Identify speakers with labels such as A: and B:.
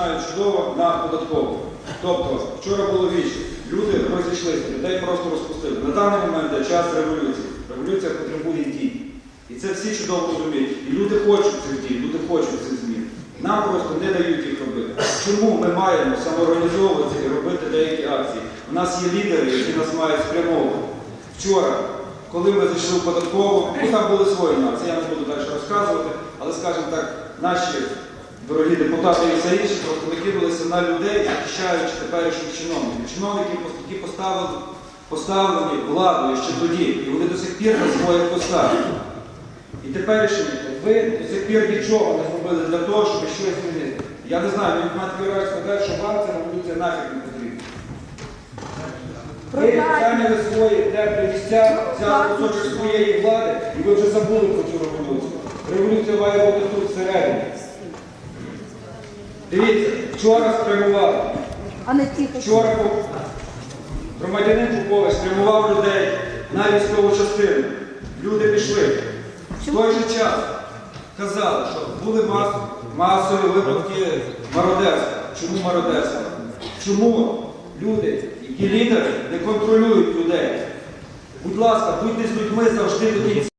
A: знають чудово на податкову. Тобто, вчора було віч, люди розійшлися, людей просто розпустили. На даний момент є час революції. Революція потребує дій. І це всі чудово розуміють. І люди хочуть цих дій, люди хочуть цих змін. Нам просто не дають їх робити. Чому ми маємо самоорганізовуватися і робити деякі акції? У нас є лідери, які нас мають спрямовувати. Вчора, коли ми зайшли в податкову, ну там були свої нюанси, я не буду далі розказувати, але скажімо так, наші дорогі депутати і все інше просто накинулися на людей, захищаючи теперішніх чиновників. Чиновників, які поставили, поставлені владою ще тоді, і вони до сих пір на своїх постах. І теперішні, ви до сих пір нічого не зробили для того, щоб щось змінити. Я не знаю, мені Дмитро Юрійович сказав, що вам ця революція нафіг не потрібна. Ви зайняли свої теплі місця, взяли кусочок своєї влади, і ви вже забули про цю революцію. Революція має бути тут. Дивіться, вчора спрямували.
B: а не тихо.
A: Вчора громадянин Попович спрямував людей на військову частину. Люди пішли. В той же час казали, що були мас- масові випадки мародерства. Чому мародерства? Чому люди, які лідери, не контролюють людей? Будь ласка, будьте з людьми завжди до кінця.